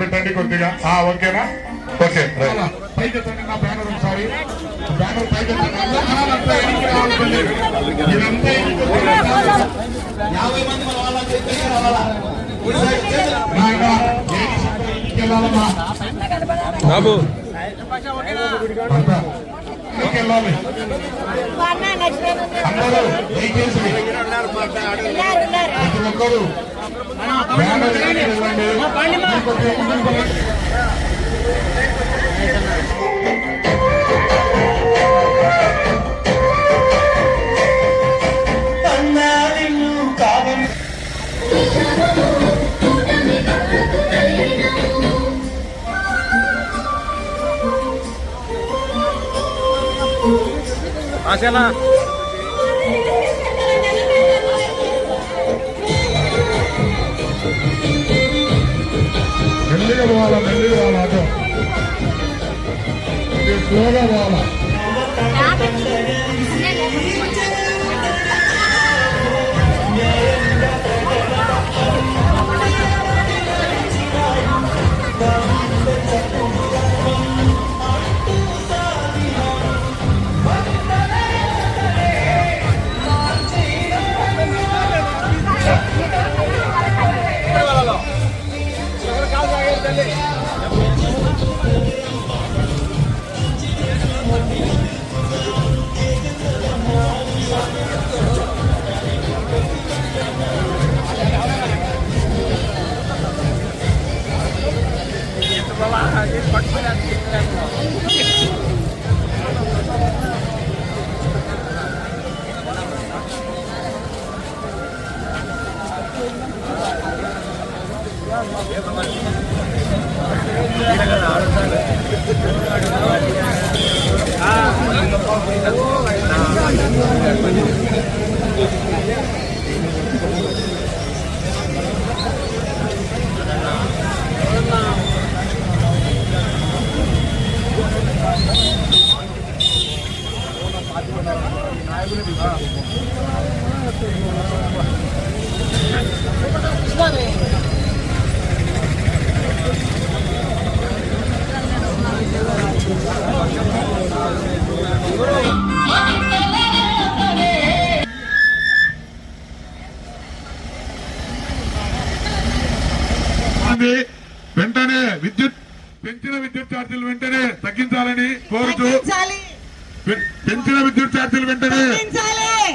పెట్టండి కొద్దిగా. ఓకేనా? ఓకే నా బ్యానర్ ఒకసారి. బ్యానర్ బాబు. వెళ్ళాలి. అందరూ దయచేసి ప్రతి ఒక్కరూ బ్యానర్ ఆశనా మెల్లిగా పోవాలా మెల్లిగా పోవాలా అటు. స్లోగా పోవాలా. ಬಲ ಹಾಗೆ ಪಟ್ಟಣ Thank you. ఉంది. విద్యుత్ ఛార్జీలు వెంటనే.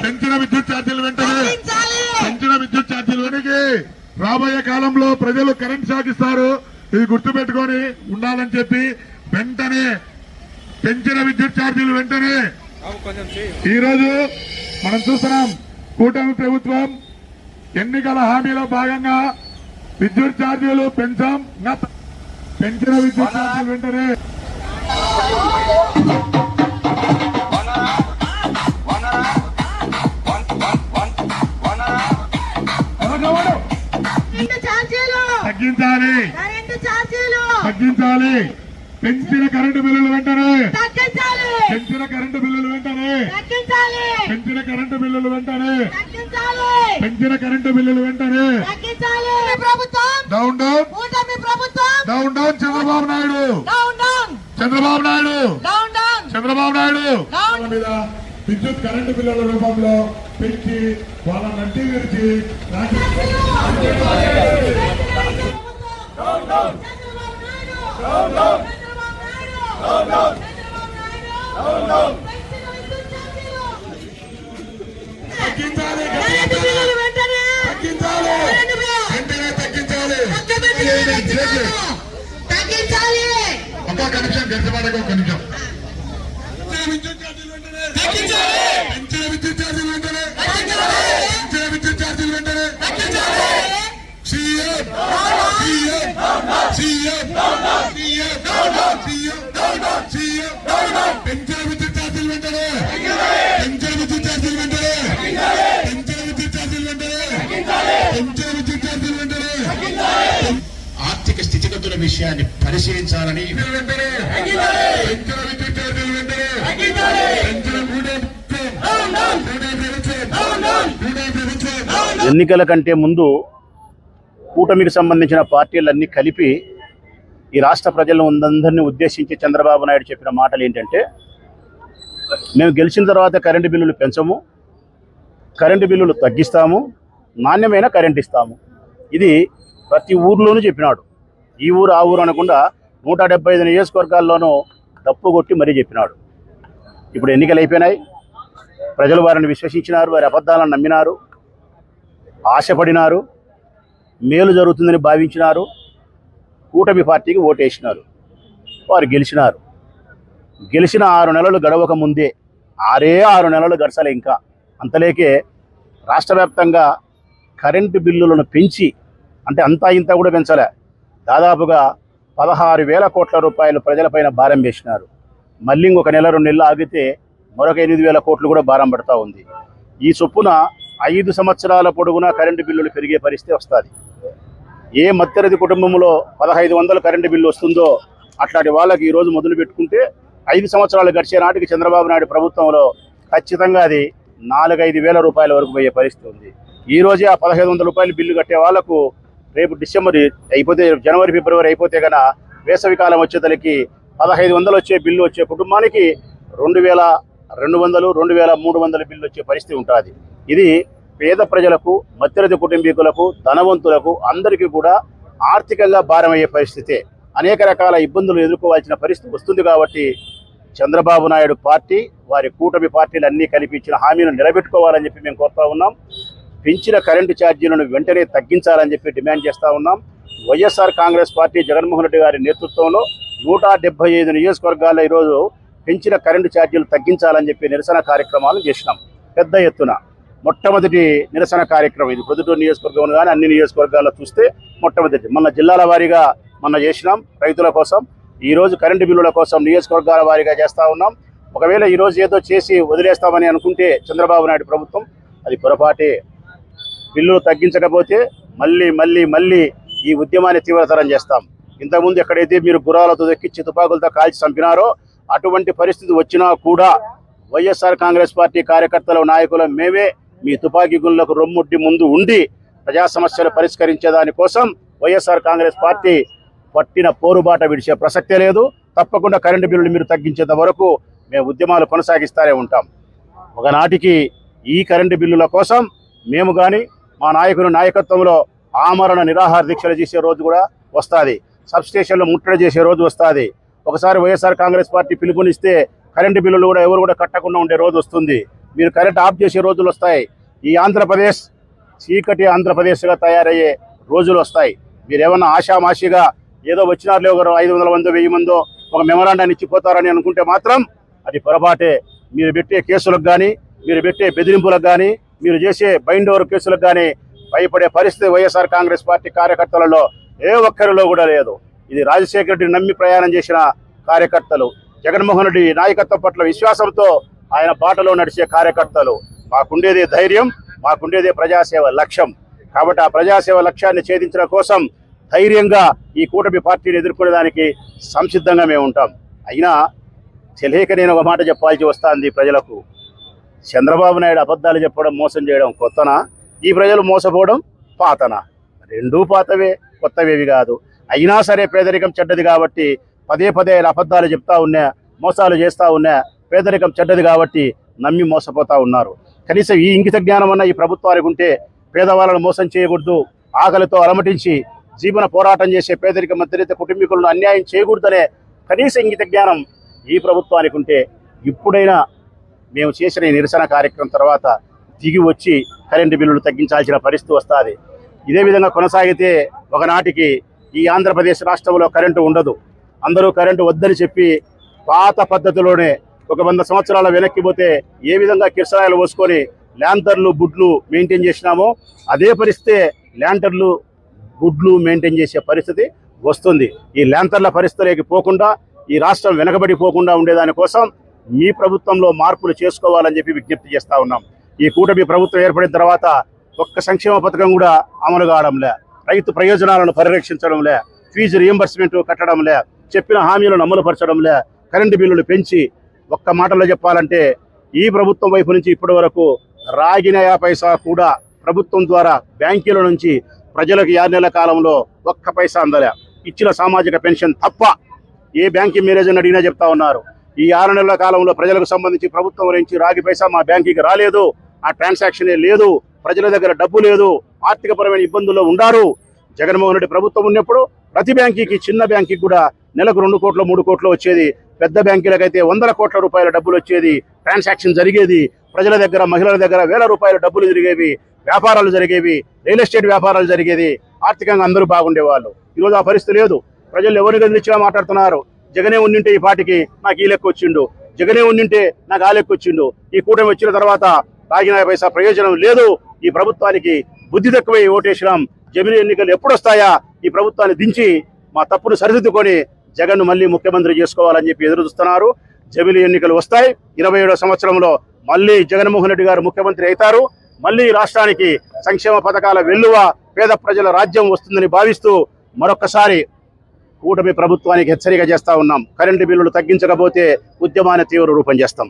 పెంచిన విద్యుత్ ఛార్జీలు వెంటనే. పెంచిన విద్యుత్ ఛార్జీలు వెనక్కి రాబోయే కాలంలో ప్రజలు కరెంట్ షాక్ ఇస్తారు. ఇది గుర్తుపెట్టుకొని ఉండాలని చెప్పి వెంటనే పెంచిన విద్యుత్ ఛార్జీలు వెంటనే. బాబు కొంచెం చేయి ఈ రోజు మనం చూస్తున్నాం కూటమి ప్రభుత్వం ఎన్నికల హామీలో భాగంగా విద్యుత్ ఛార్జీలు పెంచాం. పెంచిన విద్యుత్ ఛార్జీలు వెంటనే. తగ్గించాలి. తగ్గించాలి. పెంచిన కరెంటు బిల్లులు వెంటనే. పెంచిన కరెంటు బిల్లులు వెంటనే. పెంచిన కరెంటు బిల్లులు వెంటనే. పెంచిన కరెంటు బిల్లులు వెంటనే. Down down Chandrababu Naidu. Chandrababu Naidu. Chandrababu Naidu. మీద విద్యుత్ కరెంటు బిల్లుల రూపంలో పెంచి వాళ్ళ నడ్డి పెంచిన విద్యుత్ ఛార్జీలు వెంటనే పెంచిన విద్యుత్ ఛార్జీలు వెంటనే CM CM CM CM CM CM పెంచిన విద్యుత్ ఛార్జీలు వెంటనే పెంచిన విద్యుత్ ఛార్జీలు వెంటనే పెంచిన విద్యుత్ ఛార్జీలు వెంటనే పెంచిన విద్యుత్ ఛార్జీలు వెంటనే ఆర్థిక స్థితిగతుల విషయాన్ని పరిశీలించాలని వెంటనే పెంచిన విద్యుత్ ఛార్జీలు వెంటనే పెంచిన మూడే మూడే ప్రభుత్వం మూడే ప్రభుత్వం ఎన్నికల కంటే ముందు కూటమికి సంబంధించిన పార్టీలన్నీ కలిపి ఈ రాష్ట్ర ప్రజలను అందరినీ ఉద్దేశించి చంద్రబాబు నాయుడు చెప్పిన మాటలు ఏంటంటే మేము గెలిచిన తర్వాత కరెంటు బిల్లులు పెంచము కరెంటు బిల్లులు తగ్గిస్తాము నాణ్యమైన కరెంట్ ఇస్తాము. ఇది ప్రతి ఊర్లోనూ చెప్పినాడు. ఈ ఊరు ఆ ఊరు అనకుండా నూట డెబ్బై ఐదు నియోజకవర్గాల్లోనూ డప్పు కొట్టి మరీ చెప్పినాడు. ఇప్పుడు ఎన్నికలు అయిపోయినాయి. ప్రజలు వారిని విశ్వసించినారు వారి అబద్ధాలను నమ్మినారు. ఆశపడినారు మేలు జరుగుతుందని భావించినారు కూటమి పార్టీకి ఓటేసినారు వారు గెలిచినారు. గెలిచిన ఆరు నెలలు గడవక ముందే ఆరే ఆరు నెలలు గడచాలి ఇంకా. అంతలేకే రాష్ట్ర వ్యాప్తంగా కరెంటు బిల్లులను పెంచి అంటే అంతా ఇంత కూడా పెంచలే. దాదాపుగా పదహారు వేల కోట్ల రూపాయలు ప్రజలపైన భారం వేసినారు. మళ్ళీ ఇంకొక నెల రెండు నెలలు ఆగితే మరొక ఎనిమిది వేల కోట్లు కూడా భారం పడతా ఉంది. ఈ చొప్పున ఐదు సంవత్సరాల పొడుగునా కరెంటు బిల్లులు పెరిగే పరిస్థితి వస్తుంది. ఏ మత్తరది కుటుంబంలో పదహైదు వందల కరెంటు బిల్లు వస్తుందో అట్లాంటి వాళ్ళకి ఈరోజు మొదలు పెట్టుకుంటే ఐదు సంవత్సరాలు గడిచే నాటికి చంద్రబాబు నాయుడు ప్రభుత్వంలో ఖచ్చితంగా అది నాలుగైదు వేల రూపాయల వరకు పోయే పరిస్థితి ఉంది. ఈ రోజే ఆ పదహైదు వందల రూపాయలు బిల్లు కట్టే వాళ్ళకు రేపు డిసెంబర్ అయిపోతే జనవరి ఫిబ్రవరి అయిపోతే గన వేసవి కాలం వచ్చేతలకి పదహైదు వందలు వచ్చే బిల్లు వచ్చే కుటుంబానికి రెండు వేల రెండు వందలు రెండు వేల మూడు వందల బిల్లు వచ్చే పరిస్థితి ఉంటుంది. ఇది పేద ప్రజలకు మధ్యతరగతి కుటుంబీకులకు ధనవంతులకు అందరికీ కూడా ఆర్థికంగా భారమయ్యే పరిస్థితే. అనేక రకాల ఇబ్బందులు ఎదుర్కోవాల్సిన పరిస్థితి వస్తుంది కాబట్టి చంద్రబాబు నాయుడు పార్టీ వారి కూటమి పార్టీలు అన్నీ కనిపించిన హామీలను నిలబెట్టుకోవాలని చెప్పి మేము కోరుతా ఉన్నాం. పెంచిన కరెంటు ఛార్జీలను వెంటనే తగ్గించాలని చెప్పి డిమాండ్ చేస్తూ ఉన్నాం. YSR congress party Jaganmohan Reddy గారి నేతృత్వంలో నూట డెబ్బై ఐదు నియోజకవర్గాల్లో ఈరోజు పెంచిన కరెంటు ఛార్జీలు తగ్గించాలని చెప్పి నిరసన కార్యక్రమాలు చేసినాం. పెద్ద ఎత్తున. మొట్టమొదటి నిరసన కార్యక్రమం ఇది. ప్రొద్దుటూరు నియోజకవర్గం కానీ అన్ని నియోజకవర్గాల్లో చూస్తే మొట్టమొదటి. మన జిల్లాల వారీగా మొన్న చేసినాం రైతుల కోసం. ఈరోజు కరెంటు బిల్లుల కోసం నియోజకవర్గాల వారీగా చేస్తూ ఉన్నాం. ఒకవేళ ఈరోజు ఏదో చేసి వదిలేస్తామని అనుకుంటే చంద్రబాబు నాయుడు ప్రభుత్వం అది పొరపాటే. బిల్లులు తగ్గించకపోతే మళ్ళీ మళ్ళీ మళ్ళీ ఈ ఉద్యమాన్ని తీవ్రతరం చేస్తాం. ఇంతకుముందు ఎక్కడైతే మీరు గుర్రాలతో దక్కించి తుపాకులతో కాల్చి చంపినారో అటువంటి పరిస్థితి వచ్చినా కూడా వైఎస్ఆర్ కాంగ్రెస్ పార్టీ కార్యకర్తల నాయకులు మేమే మీ తుపాకీ గుళ్ళకు రొమ్ముడ్డి ముందు ఉండి ప్రజా సమస్యలు పరిష్కరించే దానికోసం వైఎస్ఆర్ కాంగ్రెస్ పార్టీ పట్టిన పోరుబాట విడిచే ప్రసక్తే లేదు. తప్పకుండా కరెంటు బిల్లులు మీరు తగ్గించేంత వరకు మేము ఉద్యమాలు కొనసాగిస్తూనే ఉంటాం. ఒకనాటికి ఈ కరెంటు బిల్లుల కోసం మేము కానీ మా నాయకుల నాయకత్వంలో ఆమరణ నిరాహార దీక్షలు చేసే రోజు కూడా వస్తుంది. సబ్స్టేషన్లు ముట్టడి చేసే రోజు వస్తుంది. ఒకసారి వైఎస్ఆర్ కాంగ్రెస్ పార్టీ పిలుపునిస్తే కరెంటు బిల్లులు కూడా ఎవరు కూడా కట్టకుండా ఉండే రోజు వస్తుంది. మీరు కరెంట్ ఆఫ్ చేసే రోజులు వస్తాయి. ఈ ఆంధ్రప్రదేశ్ చీకటి ఆంధ్రప్రదేశ్గా తయారయ్యే రోజులు వస్తాయి. మీరు ఏమన్నా ఆషామాషిగా ఏదో వచ్చినారులే ఒకరు ఐదు వందల మందో వెయ్యి మందో ఒక మెమరాండాన్ని ఇచ్చిపోతారని అనుకుంటే మాత్రం అది పొరపాటే. మీరు పెట్టే కేసులకు కానీ మీరు పెట్టే బెదిరింపులకు కానీ మీరు చేసే బైండ్ ఓవర్ కేసులకు కానీ భయపడే పరిస్థితి వైఎస్ఆర్ కాంగ్రెస్ పార్టీ కార్యకర్తలలో ఏ ఒక్కరిలో కూడా లేదు. ఇది రాజశేఖర రెడ్డిని నమ్మి ప్రయాణం చేసిన కార్యకర్తలు. జగన్మోహన్ రెడ్డి నాయకత్వం పట్ల విశ్వాసంతో ఆయన బాటలో నడిచే కార్యకర్తలు. మాకుండేదే ధైర్యం మాకుండేదే ప్రజాసేవ లక్ష్యం. కాబట్టి ఆ ప్రజాసేవ లక్ష్యాన్ని ఛేదించడం కోసం ధైర్యంగా ఈ కూటమి పార్టీని ఎదుర్కొనేదానికి సంసిద్ధంగా మేము ఉంటాం. అయినా తెలియక నేను ఒక మాట చెప్పాల్సి వస్తుంది ప్రజలకు. చంద్రబాబు నాయుడు అబద్ధాలు చెప్పడం మోసం చేయడం కొత్తనా? ఈ ప్రజలు మోసపోవడం పాతనా? రెండూ పాతవే కొత్తవేవి కాదు. అయినా సరే పేదరికం చెడ్డది కాబట్టి పదే పదే అబద్ధాలు చెప్తా ఉన్నా మోసాలు చేస్తూ ఉన్నా పేదరికం చెడ్డది కాబట్టి నమ్మి మోసపోతా ఉన్నారు. కనీసం ఈ ఇంగిత జ్ఞానం అన్న ఈ ప్రభుత్వానికి ఉంటే పేదవాళ్ళను మోసం చేయకూడదు ఆకలితో అలమటించి జీవన పోరాటం చేసే పేదరిక మధ్యరిత కుటుంబీకులను అన్యాయం చేయకూడదనే కనీస ఇంగిత జ్ఞానం ఈ ప్రభుత్వానికి ఉంటే ఇప్పుడైనా మేము చేసిన ఈ నిరసన కార్యక్రమం తర్వాత దిగి వచ్చి కరెంటు బిల్లులు తగ్గించాల్సిన పరిస్థితి వస్తుంది. ఇదే విధంగా కొనసాగితే ఒకనాటికి ఈ ఆంధ్రప్రదేశ్ రాష్ట్రంలో కరెంటు ఉండదు. అందరూ కరెంటు వద్దని చెప్పి పాత పద్ధతిలోనే ఒక వంద సంవత్సరాల వెనక్కి పోతే ఏ విధంగా కిరసరాయలు పోసుకొని ల్యాంతర్లు బుడ్లు మెయింటైన్ చేసినామో అదే పరిస్థితే ల్యాంటర్లు గుడ్లు మెయింటైన్ చేసే పరిస్థితి వస్తుంది. ఈ ల్యాంతర్ల పరిస్థితులకి పోకుండా ఈ రాష్ట్రం వెనకబడిపోకుండా ఉండేదానికోసం మీ ప్రభుత్వంలో మార్పులు చేసుకోవాలని చెప్పి విజ్ఞప్తి చేస్తా ఉన్నాం. ఈ కూటమి ప్రభుత్వం ఏర్పడిన తర్వాత ఒక్క సంక్షేమ పథకం కూడా అమలు కావడంలే రైతు ప్రయోజనాలను పరిరక్షించడంలే ఫీజు రియంబర్స్మెంట్ కట్టడంలే చెప్పిన హామీలను అమలుపరచడంలే కరెంటు బిల్లులు పెంచి ఒక్క మాటలో చెప్పాలంటే ఈ ప్రభుత్వం వైపు నుంచి ఇప్పటి వరకు రాగిన పైసా కూడా ప్రభుత్వం ద్వారా బ్యాంకుల నుంచి ప్రజలకు ఆరు నెలల కాలంలో ఒక్క పైసా అందలే. ఇచ్చిన సామాజిక పెన్షన్ తప్ప ఏ బ్యాంకింగ్ మేనేజర్ని అడిగినా చెప్తా ఉన్నారు. ఈ ఆరు నెలల కాలంలో ప్రజలకు సంబంధించి ప్రభుత్వం నుంచి రాగి పైసా మా బ్యాంకుకి రాలేదు. ఆ ట్రాన్సాక్షనే లేదు. ప్రజల దగ్గర డబ్బు లేదు. ఆర్థికపరమైన ఇబ్బందుల్లో ఉన్నారు జగన్మోహన్ రెడ్డి ప్రభుత్వం ఉన్నప్పుడు ప్రతి బ్యాంకీకి చిన్న బ్యాంకీకి కూడా నెలకు రెండు కోట్లు మూడు కోట్లు వచ్చేది పెద్ద బ్యాంకులకైతే వందల కోట్ల రూపాయల డబ్బులు వచ్చేది. ట్రాన్సాక్షన్ జరిగేది. ప్రజల దగ్గర మహిళల దగ్గర వేల రూపాయల డబ్బులు జరిగేవి వ్యాపారాలు జరిగేవి. రియల్ ఎస్టేట్ వ్యాపారాలు జరిగేది. ఆర్థికంగా అందరూ బాగుండేవాళ్ళు. ఈరోజు ఆ పరిస్థితి లేదు. ప్రజలు ఎవరి గదిలిచ్చినా మాట్లాడుతున్నారు? జగనే ఉండింటే ఈ పాటికి నాకు ఈ లెక్క వచ్చిండు. జగనే ఉండింటే నాకు ఆ లెక్క వచ్చిండు. ఈ కూటమి వచ్చిన తర్వాత తాగిన పైసా ప్రయోజనం లేదు. ఈ ప్రభుత్వానికి బుద్ధి తక్కువై ఓటేసినాం. జమిని ఎన్నికలు ఎప్పుడొస్తాయా? ఈ ప్రభుత్వాన్ని దించి మా తప్పును సరిదిద్దుకొని జగన్ మళ్ళీ ముఖ్యమంత్రి చేసుకోవాలని చెప్పి ఎదురు చూస్తున్నారు. జమిలీ ఎన్నికలు వస్తాయి. ఇరవై సంవత్సరంలో మళ్ళీ జగన్మోహన్ రెడ్డి గారు ముఖ్యమంత్రి అవుతారు. మళ్ళీ రాష్ట్రానికి సంక్షేమ పథకాల వెల్లువ పేద ప్రజల రాజ్యం వస్తుందని భావిస్తూ మరొకసారి కూటమి ప్రభుత్వానికి హెచ్చరిక చేస్తా ఉన్నాం. కరెంటు బిల్లులు తగ్గించకపోతే ఉద్యమాన్ని తీవ్ర రూపం చేస్తాం.